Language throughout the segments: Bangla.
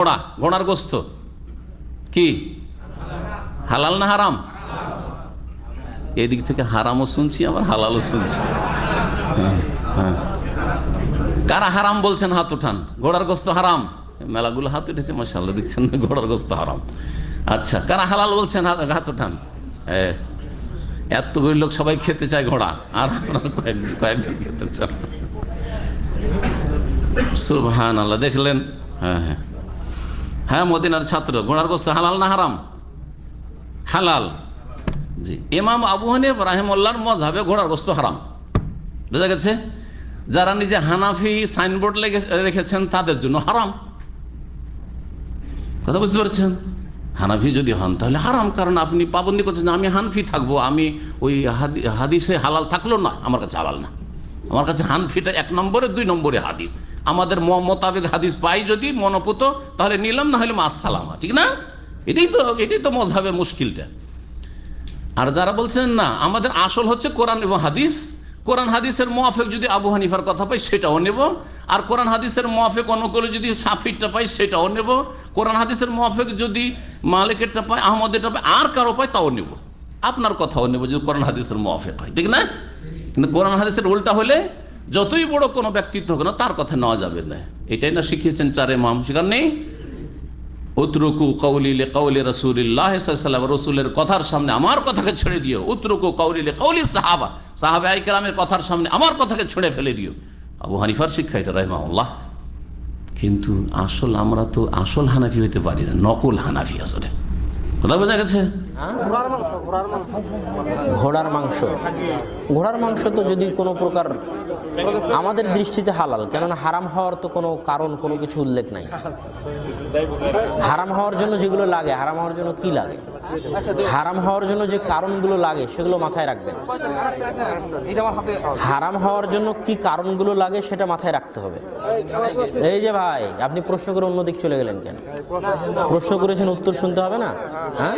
ঘোড়া ঘোড়ার গোস্ত। কি? হালাল না হারাম? এদিক থেকে হারামও শুনছি আবার হালালও শুনছি। হ্যাঁ, হ্যাঁ। কারা হারাম বলছেন হাত উঠান? ঘোড়ার গোস্ত হারাম? মেলাগুলো হাত উঠেছে মশাল্লা দেখছেন না? ঘোড়ার গোস্ত হারাম। আচ্ছা কারা হালাল বলছেন হাত উঠান? এত লোক সবাই খেতে চায় ঘোড়া আর আপনার কয়েকজন কয়েকজন খেতে চান। সুবহান আল্লাহ দেখলেন? হ্যাঁ হ্যাঁ। হ্যাঁ মদিনার ছাত্র। ঘোড়ার গোস্ত হালাল না হারাম? হালাল। জি। ইমাম আবু হানিফ রাহিমুল্লাহর মজহাবে ঘোড়ার গোস্ত হারাম। বোঝা গেছে? যারা নিজে হানাফি সাইনবোর্ড রেখেছেন, তাদের জন্য হারাম। কথা বুঝতে পারছেন? হানাফি যদি হন, তাহলে হারাম, কারণ আপনি পাবন্দি করছেন আমি হানফি থাকব, আমি ওই হাদি- হাদিসে হালাল থাকল না, আমার কাছে হালাল না। আমার কাছে হানফিটা এক নম্বরে, দুই নম্বরে হাদিস। আমাদের মোতাবেক হাদিস পাই যদি মনোপুত, তাহলে নিলাম, না হলে মাস সালামা ঠিক না? এটাই তো এটাই তো মজহাবে মুশকিলটা। আর যারা বলছেন, না, আমাদের আসল হচ্ছে কোরআন এবং হাদিস। কোরআন হাদিসের মোয়াফেক যদি আবু হানিফার কথা পাই, সেটাও নেব। আর কোরআন হাদিসের মোয়াফেক অনুকূলে যদি সাফিরটা পাই, সেটাও নেব। কোরআন হাদিসের মোয়াফেক যদি মালিকেরটা পাই আহমদেরটা পাই আর কারও পাই তাও নেব। আপনার কথাও নেব যদি কোরআন হাদিসের মোয়াফেক হয়, ঠিক না? কিন্তু কোরআন হাদিসের উল্টা হলে যতই বড় কোনো ব্যক্তিত্ব হোক না, তার কথা নেওয়া যাবে না। এটাই না শিখিয়েছেন চারে মাম সেখানে নেই? উতরুকু কৌলিলে কৌলি রসুলিল্লাহ সাল্লাম রসুলের কথার সামনে আমার কথাকে ছেড়ে দিও। উতরুকু কৌলিলে কৌলি সাহাবা, সাহাবে আইকেরামের কথার সামনে আমার কথাকে ছেড়ে ফেলে দিও। আবু হানিফার শিক্ষা এটা রহমাউল্লাহ কিন্তু আসল আমরা তো আসল হানাফি হইতে পারি না, নকল হানাফি আসলে। কথা বোঝা গেছে? ঘোড়ার মাংস ঘোড়ার মাংস। তো যদি কোনো প্রকার আমাদের দৃষ্টিতে হালাল কেননা হারাম হওয়ার তো কোনো কারণ কোনো কিছু উল্লেখ নাই। হারাম হওয়ার জন্য যেগুলো লাগে হারাম হওয়ার জন্য কি লাগে? হারাম হওয়ার জন্য যে কারণগুলো লাগে সেগুলো মাথায় রাখবেন। হারাম হওয়ার জন্য কি কারণগুলো লাগে সেটা মাথায় রাখতে হবে। এই যে ভাই আপনি প্রশ্ন করে অন্যদিক চলে গেলেন কেন? প্রশ্ন করেছেন উত্তর শুনতে হবে না? হ্যাঁ?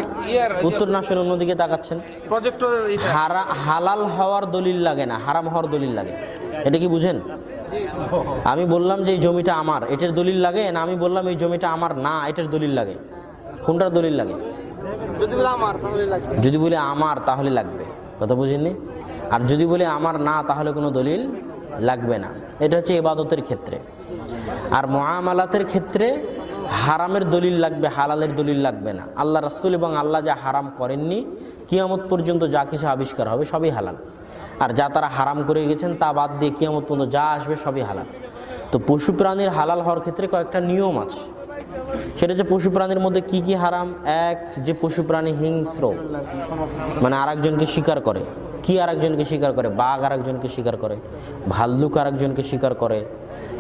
উত্তর না শুনে অন্যদিকে তাকাচ্ছেন? হালাল হওয়ার দলিল লাগে না হারাম হওয়ার দলিল লাগে। এটা কি বুঝেন? আমি বললাম যে এই জমিটা আমার এটার দলিল লাগে না? আমি বললাম এই জমিটা আমার না এটার দলিল লাগে। কোনটার দলিল লাগে? যদি বলে আমার তাহলে লাগবে। কথা বুঝেননি? আর যদি বলে আমার না তাহলে কোনো দলিল লাগবে না। এটা হচ্ছে এবাদতের ক্ষেত্রে। আর মহামালাতের ক্ষেত্রে হারামের দলিল লাগবে হালালের দলিল লাগবে না। আল্লাহ রাসুল এবং আল্লাহ যা হারাম করেননি কিয়ামত পর্যন্ত যা কিছু আবিষ্কার হবে সবই হালাল। আর যা তারা হারাম করে গেছেন তা বাদ দিয়ে কিয়ামত পর্যন্ত যা আসবে সবই হালাল। তো পশু প্রাণীর হালাল হওয়ার ক্ষেত্রে কয়েকটা নিয়ম আছে। সেটা হচ্ছে পশু প্রাণীর মধ্যে কি কি হারাম? এক, যে পশু প্রাণী হিংস্র মানে আরেকজনকে স্বীকার করে। কি আরেকজনকে শিকার করে? বাঘ আরেকজনকে শিকার করে। ভাল্লুক আরেকজনকে শিকার করে।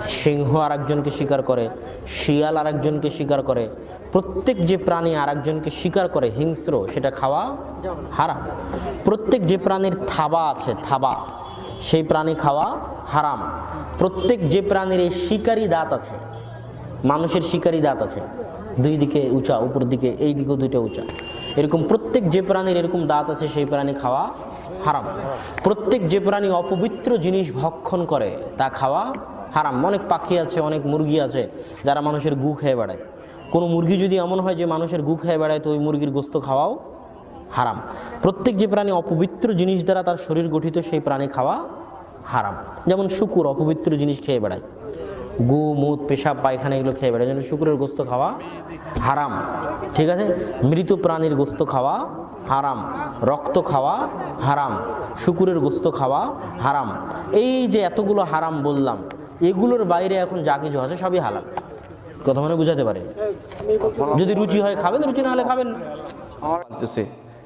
সিংহ আরেকজনকে শিকার করে। শিয়াল আরেকজনকে শিকার করে। প্রত্যেক যে প্রাণী আরেকজনকে শিকার করে, হিংস্র, সেটা খাওয়া হারাম। প্রত্যেক যে প্রাণীর থাবা আছে, থাবা, সেই প্রাণী খাওয়া হারাম। প্রত্যেক যে প্রাণীর এই শিকারী দাঁত আছে, মানুষের শিকারী দাঁত আছে, দুই দিকে উঁচা, উপর দিকে, এই দিকেও দুইটা উঁচা। এরকম প্রত্যেক যে প্রাণীর এরকম দাঁত আছে, সেই প্রাণী খাওয়া হারাম। প্রত্যেক যে প্রাণী অপবিত্র জিনিস ভক্ষণ করে, তা খাওয়া হারাম। অনেক পাখি আছে, অনেক মুরগি আছে, যারা মানুষের গু খেয়ে বেড়ায়। কোনো মুরগি যদি এমন হয় যে মানুষের গু খেয়ে বেড়ায়, তো ওই মুরগির গোস্ত খাওয়াও হারাম। প্রত্যেক যে প্রাণী অপবিত্র জিনিস দ্বারা তার শরীর গঠিত, সেই প্রাণী খাওয়া হারাম। যেমন শুকুর, অপবিত্র জিনিস খেয়ে বেড়ায়। গু মুত পেশাব পায়খানা এগুলো খেয়ে বেড়ায়। যেন শুকুরের গোস্ত খাওয়া হারাম ঠিক আছে? মৃত প্রাণীর গোস্ত খাওয়া হারাম রক্ত খাওয়া হারাম শুকুরের গোস্ত খাওয়া হারাম। এই যে এতগুলো হারাম বললাম এগুলোর বাইরে এখন যা কিছু আছে সবই হালাল। কথা মানে বুঝাতে পারে? যদি রুচি হয় খাবেন রুচি না হলে খাবেন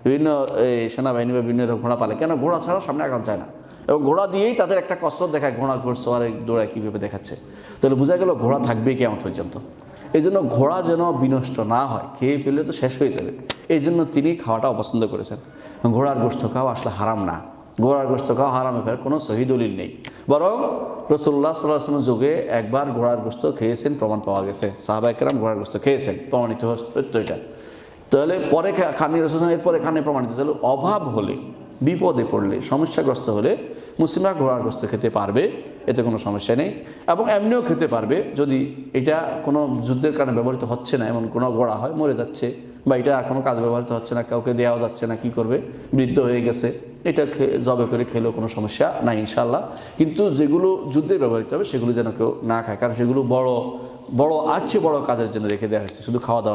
বিভিন্ন এই, সেনাবাহিনী বা বিভিন্ন ঘোড়া পালে কেন? ঘোড়া ছাড়া সামনে আগানো যায় না। এবং ঘোড়া দিয়েই তাদের একটা কসরত দেখায়, ঘোড়া আর দৌড়ায় কীভাবে দেখাচ্ছে? তাহলে বোঝা গেল ঘোড়া থাকবে কি আমার পর্যন্ত। এই জন্য ঘোড়া যেন বিনষ্ট না হয়, খেয়ে পেলে তো শেষ হয়ে যাবে। এই জন্য তিনি খাওয়াটা অপছন্দ করেছেন। ঘোড়ার গোষ্ঠ খাওয়া আসলে হারাম না। ঘোড়ার গোষ্ঠ খাওয়া হারামে ফেরার কোনো সহি দলিল নেই। বরং রসুল্লাহ সাল্লাহ আসলামের যুগে একবার ঘোড়ার গোস্ত খেয়েছেন, প্রমাণ পাওয়া গেছে। সাহাবাইকেরাম ঘোড়ার গোস্ত খেয়েছেন। প্রমাণিত সত্য এটা। তাহলে পরে খানি রসুল এরপরে খানে প্রমাণিত। তাহলে অভাব হলে বিপদে পড়লে, সমস্যাগ্রস্ত হলে মুসলিমরা ঘোড়ার গোস্ত খেতে পারবে, এতে কোনো সমস্যা নেই। এবং এমনিও খেতে পারবে, যদি এটা কোনো যুদ্ধের কারণে ব্যবহৃত হচ্ছে না, এমন কোনো ঘোড়া হয়, মরে যাচ্ছে, বা এটা আর কোনো কাজ ব্যবহৃত হচ্ছে না, কাউকে দেওয়া যাচ্ছে না, কি করবে? বৃদ্ধ হয়ে গেছে, এটা জবে করে খেলেও কোনো সমস্যা নাই ইনশাল্লাহ কিন্তু যেগুলো যুদ্ধে ব্যবহৃত হবে, সেগুলো যেন কেউ না খায়, কারণ সেগুলো বড় বড় আছে বড় কাজের জন্য রেখে দেওয়া হয়েছে, শুধু খাওয়া দাওয়া